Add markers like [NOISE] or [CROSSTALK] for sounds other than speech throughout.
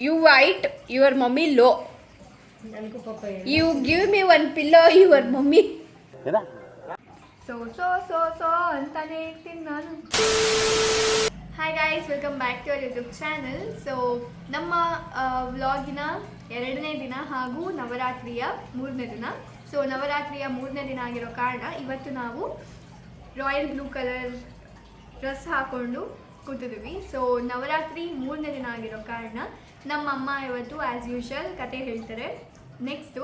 You wait your mummy low you give me one pillow your mummy pillow, [LAUGHS] your mommy. So so so so ಅಂತಾನೆ ಹೇಳ್ತೀನಿ ನಾನು. Hi guys welcome back to our YouTube channel so ನಮ್ಮ ವ್ಲಾಗಿನ ಎರಡನೇ ದಿನ ಹಾಗೂ ನವರಾತ್ರಿಯ ಮೂರನೇ ದಿನ. ಸೊ ನವರಾತ್ರಿಯ ಮೂರನೇ ದಿನ ಆಗಿರೋ ಕಾರಣ ಇವತ್ತು ನಾವು ರಾಯಲ್ ಬ್ಲೂ ಕಲರ್ ಡ್ರೆಸ್ ಹಾಕ್ಕೊಂಡು ಕೂತಿದ್ದೀವಿ. ಸೊ ನವರಾತ್ರಿ ಮೂರನೇ ದಿನ ಆಗಿರೋ ಕಾರಣ ನಮ್ಮ ಅಮ್ಮ ಇವತ್ತು ಆ್ಯಸ್ ಯೂಶುವಲ್ ಕತೆ ಹೇಳ್ತಾರೆ. ನೆಕ್ಸ್ಟು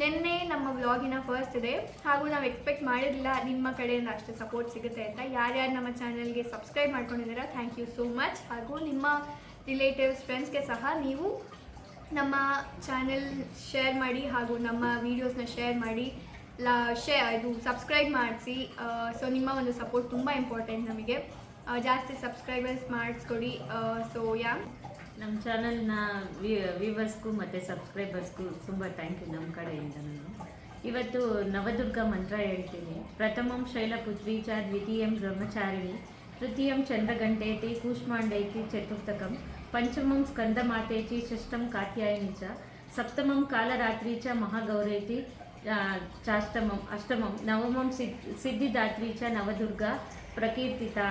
ನಿನ್ನೆ ನಮ್ಮ ವ್ಲಾಗಿನ ಫಸ್ಟ್ ಇದೆ ಹಾಗೂ ನಾವು ಎಕ್ಸ್ಪೆಕ್ಟ್ ಮಾಡಿರಲಿಲ್ಲ, ನಿಮ್ಮ ಕಡೆಯಿಂದ ಅಷ್ಟು ಸಪೋರ್ಟ್ ಸಿಗುತ್ತೆ ಅಂತ. ಯಾರ್ಯಾರು ನಮ್ಮ ಚಾನಲ್ಗೆ ಸಬ್ಸ್ಕ್ರೈಬ್ ಮಾಡ್ಕೊಂಡಿದ್ದೀರಾ ಥ್ಯಾಂಕ್ ಯು ಸೋ ಮಚ್ ಹಾಗೂ ನಿಮ್ಮ ರಿಲೇಟಿವ್ಸ್ ಫ್ರೆಂಡ್ಸ್ಗೆ ಸಹ ನೀವು ನಮ್ಮ ಚಾನೆಲ್ ಶೇರ್ ಮಾಡಿ, ಹಾಗೂ ನಮ್ಮ ವೀಡಿಯೋಸ್ನ ಶೇರ್ ಮಾಡಿ, ಲಾ ಶೇ ಇದು ಸಬ್ಸ್ಕ್ರೈಬ್ ಮಾಡಿಸಿ. ಸೊ ನಿಮ್ಮ ಒಂದು ಸಪೋರ್ಟ್ ತುಂಬ ಇಂಪಾರ್ಟೆಂಟ್ ನಮಗೆ. ಜಾಸ್ತಿ ಸಬ್ಸ್ಕ್ರೈಬರ್ಸ್ ಮಾಡಿಸ್ಕೊಡಿ. ಸೊ ಯಾ ನಮ್ಮ ಚಾನಲ್ನ ವ್ಯೂವರ್ಸ್ಗೂ ಮತ್ತು ಸಬ್ಸ್ಕ್ರೈಬರ್ಸ್ಗೂ ತುಂಬ ಥ್ಯಾಂಕ್ ಯು ನಮ್ಮ ಕಡೆಯಿಂದ ನಾನು. ಇವತ್ತು ನವದುರ್ಗ ಮಂತ್ರ ಹೇಳ್ತೀನಿ. ಪ್ರಥಮಂ ಶೈಲಪುತ್ರಿ ಚ ದ್ವಿತೀಯಂ ಬ್ರಹ್ಮಚಾರಿಣಿ, ತೃತೀಯಂ ಚಂದ್ರಗಂಟೇತಿ ಕೂಷ್ಮಾಂಡೈತಿ ಚತುರ್ಥಕಂ, ಪಂಚಮಂ ಸ್ಕಂದಮಾತೇತಿ ಷಷ್ಠಂ ಕಾತ್ಯಾಯಿನಿ ಚ, ಸಪ್ತಮಂ ಕಾಲರಾತ್ರಿ ಚ ಮಹಾಗೌರೇತಿ ಚಾಷ್ಟಮಂ, ಅಷ್ಟಮಂ, ನವಮಂ ಸಿದ್, ಸಿದ್ಧಿದಾತ್ರಿ ಚ ನವದುರ್ಗ ಪ್ರಕೀರ್ತಿತಾ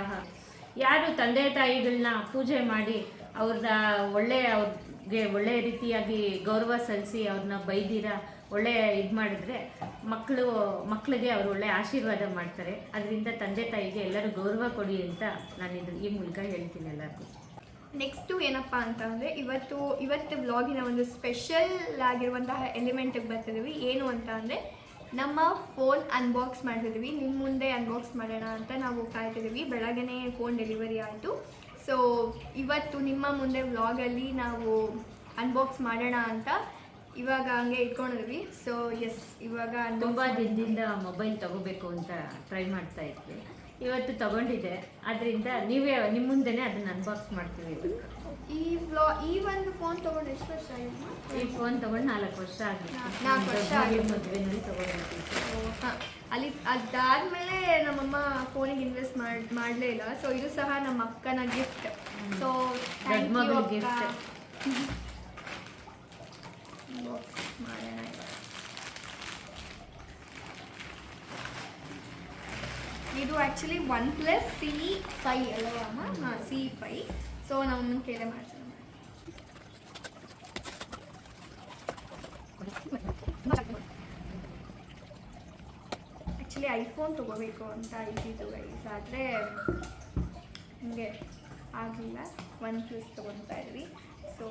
ಯಾರು ತಂದೆ ತಾಯಿಗಳನ್ನ ಪೂಜೆ ಮಾಡಿ ಅವ್ರನ್ನ ಒಳ್ಳೆ ಅವ್ರಿಗೆ ಒಳ್ಳೆಯ ರೀತಿಯಾಗಿ ಗೌರವ ಸಲ್ಲಿಸಿ ಅವ್ರನ್ನ ಬೈದಿರ, ಒಳ್ಳೆ ಇದು ಮಾಡಿದ್ರೆ ಮಕ್ಕಳು ಮಕ್ಕಳಿಗೆ ಅವರು ಒಳ್ಳೆ ಆಶೀರ್ವಾದ ಮಾಡ್ತಾರೆ. ಅದರಿಂದ ತಂದೆ ತಾಯಿಗೆ ಎಲ್ಲರೂ ಗೌರವ ಕೊಡಿ ಅಂತ ನಾನು ಇದು ಈ ಮೂಲಕ ಹೇಳ್ತೀನಿ ಎಲ್ಲರಿಗೂ. ನೆಕ್ಸ್ಟು ಏನಪ್ಪ ಅಂತಂದರೆ ಇವತ್ತು ಇವತ್ತು ವ್ಲಾಗಿನ ಒಂದು ಸ್ಪೆಷಲ್ ಆಗಿರುವಂತಹ ಎಲಿಮೆಂಟಿಗೆ ಬರ್ತಿದ್ದೀವಿ ಏನು ಅಂತ ಅಂದರೆ ನಮ್ಮ ಫೋನ್ ಅನ್ಬಾಕ್ಸ್ ಮಾಡ್ತಿದ್ದೀವಿ ನಿಮ್ಮ ಮುಂದೆ ಅನ್ಬಾಕ್ಸ್ ಮಾಡೋಣ ಅಂತ ನಾವು ಕಾಯ್ತಿದ್ದೀವಿ ಬೆಳಗ್ಗೆ ಫೋನ್ ಡೆಲಿವರಿ ಆಯಿತು. ಸೊ ಇವತ್ತು ನಿಮ್ಮ ಮುಂದೆ ವ್ಲಾಗಲ್ಲಿ ನಾವು ಅನ್ಬಾಕ್ಸ್ ಮಾಡೋಣ ಅಂತ ಇವಾಗ ಹಂಗೆ ಇಟ್ಕೊಂಡಿದ್ವಿ. ಸೊ ಎಸ್ ಇವಾಗ ತುಂಬ ದಿನದಿಂದ ಮೊಬೈಲ್ ತಗೋಬೇಕು ಅಂತ ಟ್ರೈ ಮಾಡ್ತಾ ಇದ್ವಿ. ಇವತ್ತು ತಗೊಂಡಿದೆ. ಅದರಿಂದ ನೀವೇ ನಿಮ್ಮ ಮುಂದೆನೇ ಅದನ್ನ ಅನ್ಬಾಕ್ಸ್ ಮಾಡ್ತೀವಿ. ಈ ಫ್ಲೋ ಈ ಒಂದು ಫೋನ್ ತಗೊಂಡು ಎಷ್ಟು ವರ್ಷ ಆಯ್ತು ಈ ಫೋನ್ ತಗೊಂಡು ನಾಲ್ಕು ವರ್ಷ ಆಗಿದೆ. ನಾಲ್ಕು ವರ್ಷ ಆಗಿದೆ. ಮದುವೆನಲ್ಲಿ ತಗೊಂಡಿದ್ದೀವಿ ಅಲ್ಲಿ ಅದಾದಮೇಲೆ ನಮ್ಮಮ್ಮ ಫೋನಿಗೆ ಇನ್ವೆಸ್ಟ್ ಮಾಡಿ ಮಾಡಲೇ ಇಲ್ಲ. ಸೊ ಇದು ಸಹ ನಮ್ಮ ಅಕ್ಕನ ಗಿಫ್ಟ್ ಸೊ ಗಿಫ್ಟ್ ಮಗಳ gift. [LAUGHS] ಮಾಡೋಣ. ಇದು ಆ್ಯಕ್ಚುಲಿ ಒನ್ ಪ್ಲಸ್ ಸಿ ಫೈ ಅಲ್ಲವಾ ಹಾಂ ಸಿ ಫೈ ಸೊ ನಮ್ಮ ಕೇಳೇ ಮಾಡ್ತೀನಿ ಆ್ಯಕ್ಚುಲಿ ಐಫೋನ್ ತೊಗೋಬೇಕು ಅಂತ ಇದ್ದಿದ್ದು ಗೈಸ್ ಆದರೆ, ಹಿಂಗೆ ಆಗಲಿಲ್ಲ ಒನ್ ಪ್ಲಸ್ ತೊಗೊತಾ ಇದ್ವಿ. ಸೊ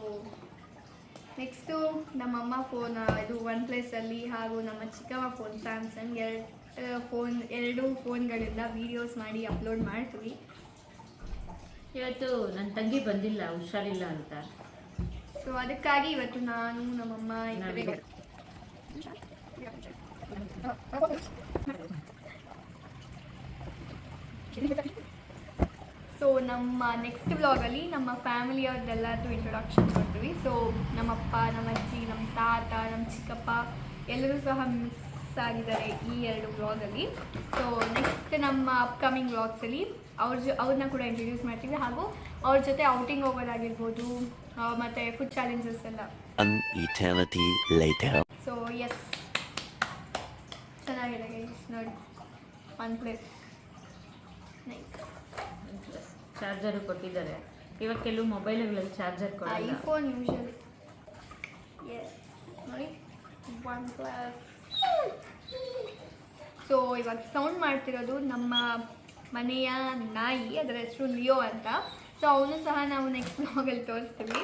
ನೆಕ್ಸ್ಟು ನಮ್ಮಮ್ಮ ಫೋನ್ ಇದು ಒನ್ ಪ್ಲಸ್ಸಲ್ಲಿ ಹಾಗೂ ನಮ್ಮ ಚಿಕ್ಕಮ್ಮ ಫೋನ್ ಸ್ಯಾಮ್ಸಂಗ್ ಎರಡು ಫೋನ್ ಎರಡು ಫೋನ್ಗಳಿಂದ ವೀಡಿಯೋಸ್ ಮಾಡಿ ಅಪ್ಲೋಡ್ ಮಾಡ್ತೀವಿ. ಇವತ್ತು ನನ್ನ ತಂಗಿ ಬಂದಿಲ್ಲ ಹುಷಾರಿಲ್ಲ ಅಂತ. ಸೊ ಅದಕ್ಕಾಗಿ ಇವತ್ತು ನಾನು ನಮ್ಮಮ್ಮ ನಾವಿಬ್ಬರು. ಸೊ ನಮ್ಮ ನೆಕ್ಸ್ಟ್ ವ್ಲಾಗಲ್ಲಿ ನಮ್ಮ ಫ್ಯಾಮಿಲಿಯವ್ರದ್ದೆಲ್ಲರದ್ದು ಇಂಟ್ರೊಡಕ್ಷನ್ ಕೊಡ್ತೀವಿ. ಸೊ ನಮ್ಮಪ್ಪ ನಮ್ಮ ಅಜ್ಜಿ ನಮ್ಮ ತಾತ ನಮ್ಮ ಚಿಕ್ಕಪ್ಪ ಎಲ್ಲರೂ ಸಹ ಮಿಸ್ ಆಗಿದ್ದಾರೆ ಈ ಎರಡು ವ್ಲಾಗಲ್ಲಿ ಸೊ ನೆಕ್ಸ್ಟ್ ನಮ್ಮ ಅಪ್ಕಮಿಂಗ್ ವ್ಲಾಗ್ಸಲ್ಲಿ ಅವ್ರ ಜೊ ಅವ್ರನ್ನ ಕೂಡ ಇಂಟ್ರೊಡ್ಯೂಸ್ ಮಾಡ್ತೀವಿ. ಹಾಗೂ ಅವ್ರ ಜೊತೆ ಔಟಿಂಗ್ ಹೋಗೋದಾಗಿರ್ಬೋದು ಮತ್ತು ಫುಡ್ ಚಾಲೆಂಜಸ್ ಎಲ್ಲ. ಸೊ ಎಸ್ ಚೆನ್ನಾಗಿದೆ ನೋಡಿ. ಒನ್ ಪ್ಲೇಸ್ ಚಾರ್ಜರು ಕೊಟ್ಟಿದ್ದಾರೆ. ಇವಾಗ ಕೆಲವು ಮೊಬೈಲ್ಗಳಲ್ಲಿ ಚಾರ್ಜರ್ ಕೊಡಲ್ಲ. IPhone usually. ನೋಡಿ. ಒನ್ ಪ್ಲಸ್ ಸೊ ಇವಾಗ ಸೌಂಡ್ ಮಾಡ್ತಿರೋದು ನಮ್ಮ ಮನೆಯ ನಾಯಿ, ಅದರ ಹೆಸರು ಲಿಯೋ ಅಂತ. ಸೊ ಅವನು ಸಹ ನಾವು ನೆಕ್ಸ್ಟ್ ಬ್ಲಾಗಲ್ಲಿ ತೋರಿಸ್ತೀವಿ.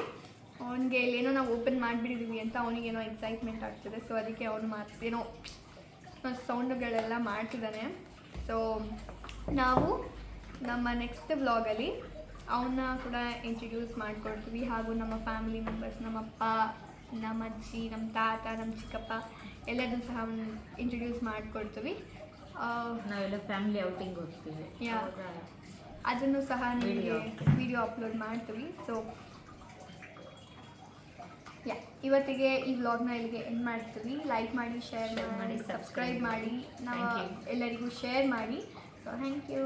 ಅವನಿಗೆ ಏನೋ ನಾವು ಓಪನ್ ಮಾಡಿಬಿಟ್ಟಿದ್ದೀವಿ ಅಂತ ಅವನಿಗೇನೋ ಎಕ್ಸೈಟ್ಮೆಂಟ್ ಆಗ್ತಿದೆ. ಸೊ ಅದಕ್ಕೆ ಅವನು ಮಾಡ್ತೇನೋ ಸೌಂಡುಗಳೆಲ್ಲ ಮಾಡ್ತಿದ್ದಾನೆ. ಸೊ ನಾವು ನಮ್ಮ ನೆಕ್ಸ್ಟ್ ವ್ಲಾಗಲ್ಲಿ ಅವನ್ನ ಕೂಡ ಇಂಟ್ರಡ್ಯೂಸ್ ಮಾಡಿಕೊಡ್ತೀವಿ. ಹಾಗೂ ನಮ್ಮ ಫ್ಯಾಮಿಲಿ ಮೆಂಬರ್ಸ್ ನಮ್ಮಪ್ಪ ನಮ್ಮ ಅಜ್ಜಿ ನಮ್ಮ ತಾತ ನಮ್ಮ ಚಿಕ್ಕಪ್ಪ ಎಲ್ಲದನ್ನು ಸಹ ಇಂಟ್ರಡ್ಯೂಸ್ ಮಾಡಿಕೊಡ್ತೀವಿ. ನಾವೆಲ್ಲ ಫ್ಯಾಮಿಲಿ ಔಟಿಂಗ್ ಹೋಗ್ತೀವಿ. ಯಾ ಅದನ್ನು ಸಹ ನಿಮಗೆ ವಿಡಿಯೋ ಅಪ್ಲೋಡ್ ಮಾಡ್ತೀವಿ. ಸೊ ಯಾ ಇವತ್ತಿಗೆ ಈ ವ್ಲಾಗ್ನ ಇಲ್ಲಿಗೆ ಎಂಡ್ ಮಾಡ್ತೀವಿ. ಲೈಕ್ ಮಾಡಿ ಶೇರ್ ಮಾಡಿ, ಸಬ್ಸ್ಕ್ರೈಬ್ ಮಾಡಿ. ನಾವು ಎಲ್ಲರಿಗೂ ಶೇರ್ ಮಾಡಿ. So thank you